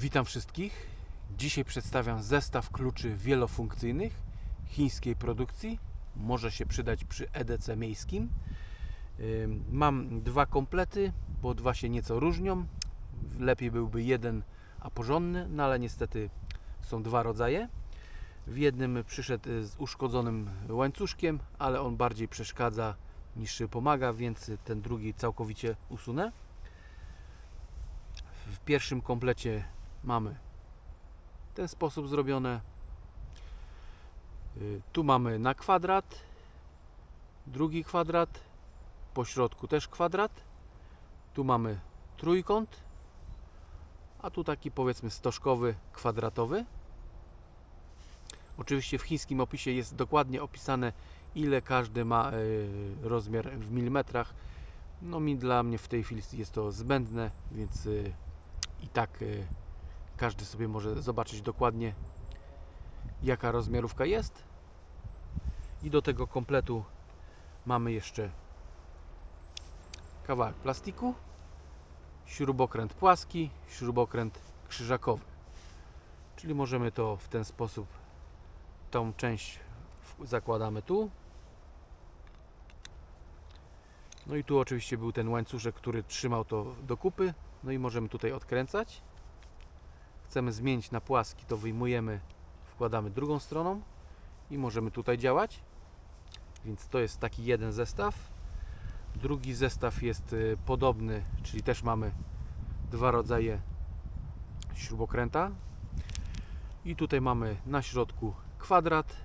Witam wszystkich. Dzisiaj przedstawiam zestaw kluczy wielofunkcyjnych chińskiej produkcji. Może się przydać przy EDC miejskim. Mam dwa komplety, bo dwa się nieco różnią. Lepiej byłby jeden, a porządny, no ale niestety są dwa rodzaje. W jednym przyszedł y, z uszkodzonym łańcuszkiem, ale on bardziej przeszkadza niż pomaga, więc ten drugi całkowicie usunę. W pierwszym komplecie mamy w ten sposób zrobione. Y, Tu mamy na kwadrat, drugi kwadrat, po środku też kwadrat. Tu mamy trójkąt, a tu taki powiedzmy stożkowy, kwadratowy. Oczywiście w chińskim opisie jest dokładnie opisane ile każdy ma y, rozmiar w milimetrach. No mi dla mnie w tej chwili jest to zbędne, więc y, i tak każdy sobie może zobaczyć dokładnie jaka rozmiarówka jest. I do tego kompletu mamy jeszcze kawałek plastiku, śrubokręt płaski, śrubokręt krzyżakowy. Czyli możemy to w ten sposób tą część zakładamy tu. No i tu oczywiście był ten łańcuszek, który trzymał to do kupy. No i możemy tutaj odkręcać. Chcemy zmienić na płaski, to wyjmujemy, wkładamy drugą stroną i możemy tutaj działać. Więc to jest taki jeden zestaw. Drugi zestaw jest y, podobny, czyli też mamy dwa rodzaje śrubokręta. I tutaj mamy na środku kwadrat.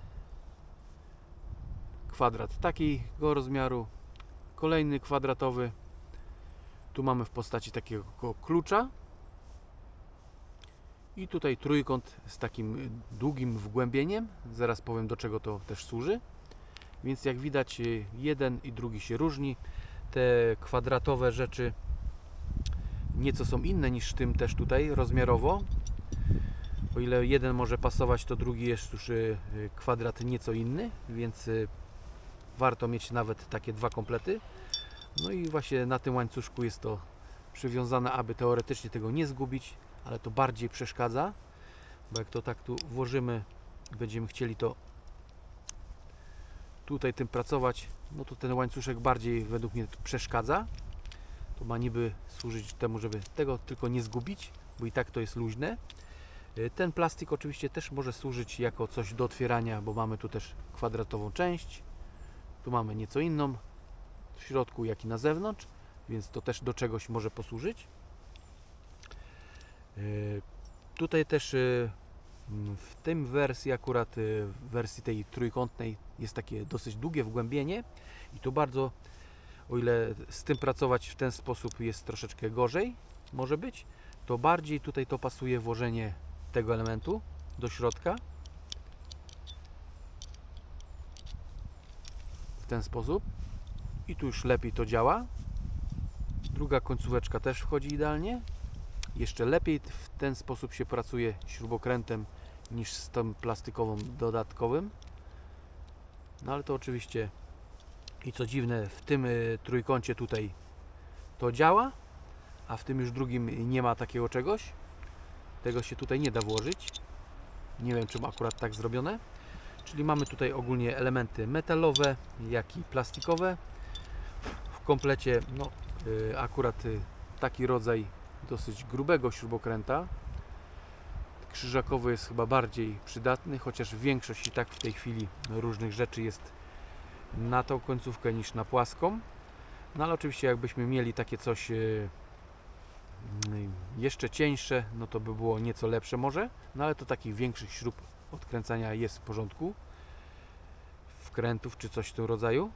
Kwadrat takiego rozmiaru. Kolejny kwadratowy. Tu mamy w postaci takiego klucza. I tutaj trójkąt z takim długim wgłębieniem. Zaraz powiem do czego to też służy. Więc jak widać jeden i drugi się różni. Te kwadratowe rzeczy nieco są inne niż tym też tutaj rozmiarowo. O ile jeden może pasować, to drugi jest już y, kwadrat nieco inny, więc y, warto mieć nawet takie dwa komplety. No i właśnie na tym łańcuszku jest to przywiązane, aby teoretycznie tego nie zgubić, ale to bardziej przeszkadza, bo jak to tak tu włożymy, będziemy chcieli to tutaj tym pracować, no to ten łańcuszek bardziej według mnie przeszkadza. To ma niby służyć temu, żeby tego tylko nie zgubić, bo i tak to jest luźne. Y, Ten plastik oczywiście też może służyć jako coś do otwierania, bo mamy tu też kwadratową część. Tu mamy nieco inną w środku, jak i na zewnątrz, więc to też do czegoś może posłużyć. Y, Tutaj też mm, w tym wersji, akurat y, w wersji tej trójkątnej, jest takie dosyć długie wgłębienie i tu bardzo, o ile z tym pracować w ten sposób jest troszeczkę gorzej, może być, to bardziej tutaj to pasuje włożenie tego elementu do środka. W ten sposób. I tu już lepiej to działa. Druga końcóweczka też wchodzi idealnie jeszcze lepiej w ten sposób się pracuje śrubokrętem niż z tą plastikową dodatkowym no ale to oczywiście i co dziwne w tym y, trójkącie tutaj to działa a w tym już drugim nie ma takiego czegoś tego się tutaj nie da włożyć. Nie wiem, czym akurat tak zrobione. Czyli mamy tutaj ogólnie elementy metalowe, jak i plastikowe. W komplecie no, y, akurat y, taki rodzaj dosyć grubego śrubokręta. Krzyżakowy jest chyba bardziej przydatny, chociaż większość i tak w tej chwili różnych rzeczy jest na tą końcówkę niż na płaską. No ale oczywiście jakbyśmy mieli takie coś y, Mm, jeszcze cieńsze, no to by było nieco lepsze może, no ale to takich większych śrub odkręcania jest w porządku, wkrętów czy coś w tym rodzaju.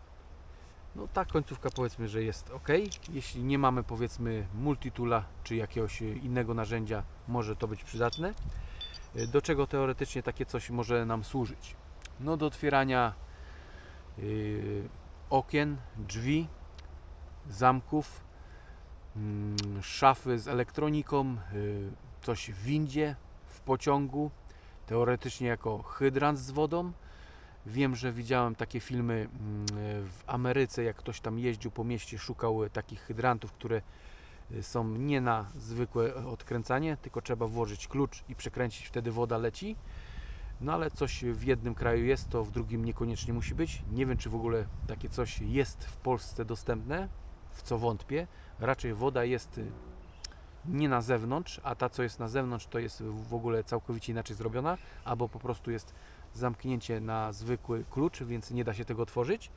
No ta końcówka powiedzmy, że jest ok. Jeśli nie mamy powiedzmy multitula czy jakiegoś e, innego narzędzia, może to być przydatne. E, Do czego teoretycznie takie coś może nam służyć? No do otwierania yy, okien, drzwi, zamków, mm, szafy z elektroniką, y, coś w windzie, w pociągu, teoretycznie jako hydrant z wodą. Wiem, że widziałem takie filmy mm, w Ameryce, jak ktoś tam jeździł po mieście, szukał takich hydrantów, które y, są nie na zwykłe odkręcanie, tylko trzeba włożyć klucz i przekręcić, wtedy woda leci. No ale coś w jednym kraju jest, to w drugim niekoniecznie musi być. Nie wiem, czy w ogóle takie coś jest w Polsce dostępne, w co wątpię. Raczej woda jest nie na zewnątrz, a ta, co jest na zewnątrz, to jest w ogóle całkowicie inaczej zrobiona, albo po prostu jest zamknięcie na zwykły klucz, więc nie da się tego otworzyć.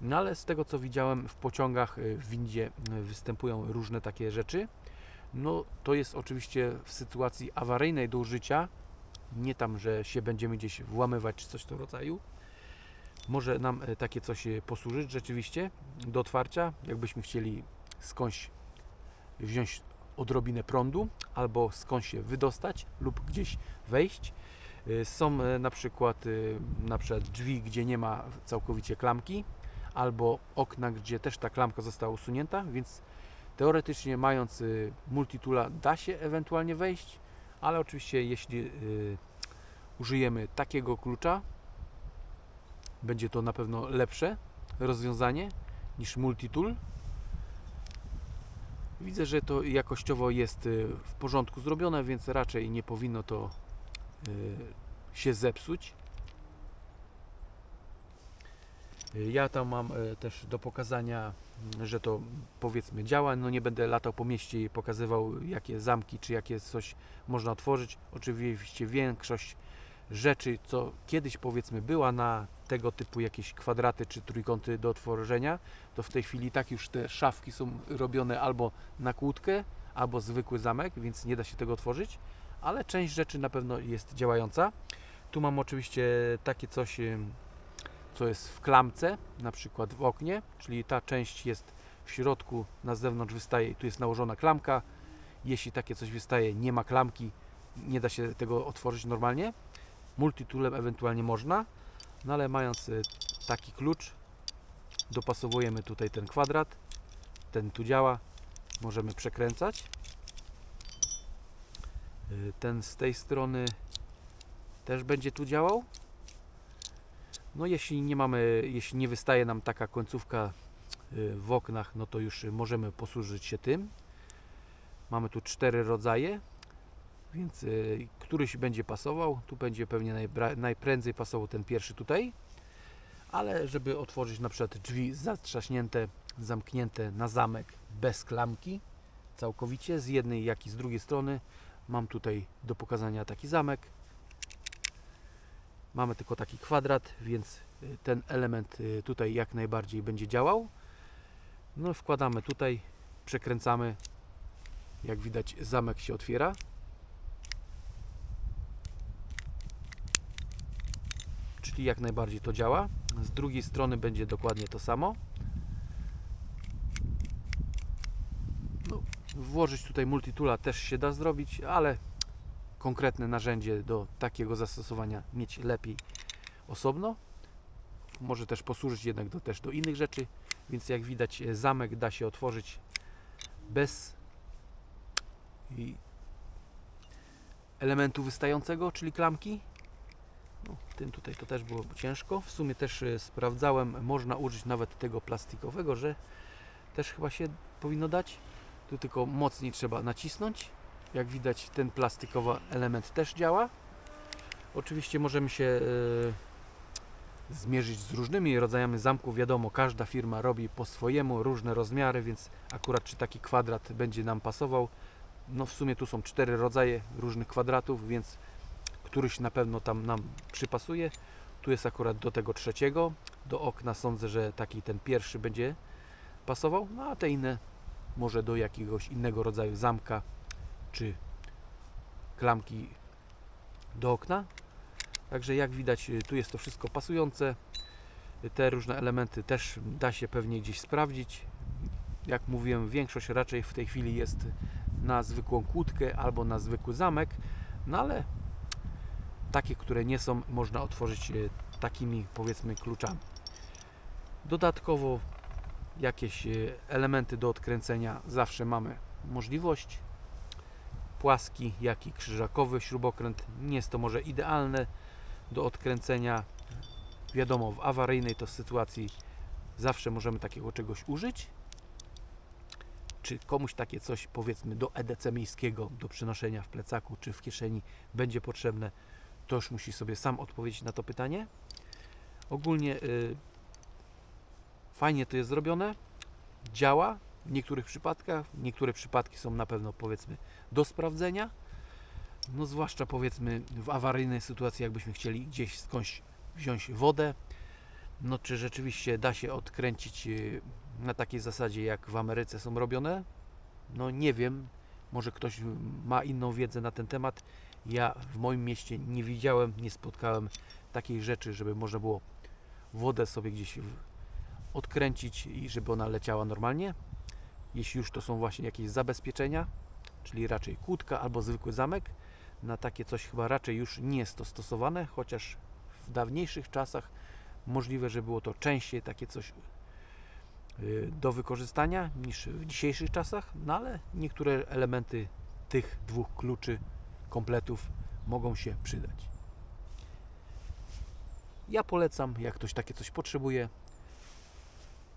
No ale z tego, co widziałem w pociągach, y, w windzie y, występują różne takie rzeczy. No to jest oczywiście w sytuacji awaryjnej do użycia, nie tam, że się będziemy gdzieś włamywać czy coś w tym rodzaju. Może nam e, takie coś posłużyć rzeczywiście do otwarcia, jakbyśmy chcieli skądś wziąć odrobinę prądu albo skądś się wydostać lub gdzieś wejść. E, Są e, na przykład, e, na przykład drzwi, gdzie nie ma całkowicie klamki, albo okna, gdzie też ta klamka została usunięta, więc teoretycznie mając multitula da się ewentualnie wejść, ale oczywiście jeśli y, użyjemy takiego klucza, będzie to na pewno lepsze rozwiązanie niż multitool. Widzę, że to jakościowo jest y, w porządku zrobione, więc raczej nie powinno to y, się zepsuć. Y, Ja tam mam y, też do pokazania, mm, że to powiedzmy działa. No nie będę latał po mieście i pokazywał jakie zamki czy jakie coś można otworzyć. Oczywiście większość rzeczy, co kiedyś powiedzmy była na tego typu jakieś kwadraty czy trójkąty do otworzenia, to w tej chwili tak już te szafki są robione albo na kłódkę, albo zwykły zamek, więc nie da się tego otworzyć, ale część rzeczy na pewno jest działająca. Tu mam oczywiście takie coś, ym, co jest w klamce, na przykład w oknie, czyli ta część jest w środku, na zewnątrz wystaje, tu jest nałożona klamka. Jeśli takie coś wystaje, nie ma klamki, nie da się tego otworzyć normalnie. Multitoolem ewentualnie można, no ale mając y, taki klucz, dopasowujemy tutaj ten kwadrat, ten tu działa, możemy przekręcać. Y, Ten z tej strony też będzie tu działał. No jeśli nie mamy, jeśli nie wystaje nam taka końcówka y, w oknach, no to już możemy posłużyć się tym. Mamy tu cztery rodzaje, więc y, któryś będzie pasował. Tu będzie pewnie najprędzej pasował ten pierwszy tutaj. Ale żeby otworzyć na przykład drzwi zatrzaśnięte, zamknięte na zamek bez klamki, całkowicie z jednej jak i z drugiej strony, mam tutaj do pokazania taki zamek. Mamy tylko taki kwadrat, więc y, ten element y, tutaj jak najbardziej będzie działał. No wkładamy tutaj, przekręcamy. Jak widać zamek się otwiera. Czyli jak najbardziej to działa. Z drugiej strony będzie dokładnie to samo. No, włożyć tutaj multitula też się da zrobić, ale konkretne narzędzie do takiego zastosowania mieć lepiej osobno. Może też posłużyć jednak do, też do innych rzeczy, więc jak widać e, zamek da się otworzyć bez elementu wystającego, czyli klamki. No, tym tutaj to też było ciężko. W sumie też e, sprawdzałem, można użyć nawet tego plastikowego, że też chyba się powinno dać. Tu tylko mocniej trzeba nacisnąć. Jak widać ten plastikowy element też działa. Oczywiście możemy się e, zmierzyć z różnymi rodzajami zamków. Wiadomo, każda firma robi po swojemu, różne rozmiary, więc akurat czy taki kwadrat będzie nam pasował. No w sumie tu są cztery rodzaje różnych kwadratów, więc któryś na pewno tam nam przypasuje. Tu jest akurat do tego trzeciego. Do okna sądzę, że taki ten pierwszy będzie pasował, no a te inne może do jakiegoś innego rodzaju zamka czy klamki do okna. Także jak widać y, tu jest to wszystko pasujące. Te różne elementy też da się pewnie gdzieś sprawdzić. Jak mówiłem, większość raczej w tej chwili jest na zwykłą kłódkę albo na zwykły zamek, no ale takie, które nie są, można otworzyć y, takimi powiedzmy kluczami. Dodatkowo jakieś y, elementy do odkręcenia zawsze mamy możliwość. Płaski, jak i krzyżakowy śrubokręt. Nie jest to może idealne do odkręcenia. Wiadomo, w awaryjnej to sytuacji zawsze możemy takiego czegoś użyć. czy komuś takie coś powiedzmy do EDC miejskiego, do przenoszenia w plecaku czy w kieszeni będzie potrzebne, to już musi sobie sam odpowiedzieć na to pytanie. Ogólnie y, fajnie to jest zrobione, działa w niektórych przypadkach, niektóre przypadki są na pewno powiedzmy do sprawdzenia. No zwłaszcza powiedzmy w awaryjnej sytuacji, jakbyśmy chcieli gdzieś skądś wziąć wodę, no czy rzeczywiście da się odkręcić y, na takiej zasadzie, jak w Ameryce są robione? No nie wiem, może ktoś ma inną wiedzę na ten temat. Ja w moim mieście nie widziałem, nie spotkałem takiej rzeczy, żeby można było wodę sobie gdzieś odkręcić i żeby ona leciała normalnie. Jeśli już to są właśnie jakieś zabezpieczenia, czyli raczej kłódka albo zwykły zamek, na takie coś chyba raczej już nie jest to stosowane, chociaż w dawniejszych czasach możliwe, że było to częściej takie coś y, do wykorzystania niż w dzisiejszych czasach, no ale niektóre elementy tych dwóch kluczy, kompletów mogą się przydać. Ja polecam, jak ktoś takie coś potrzebuje.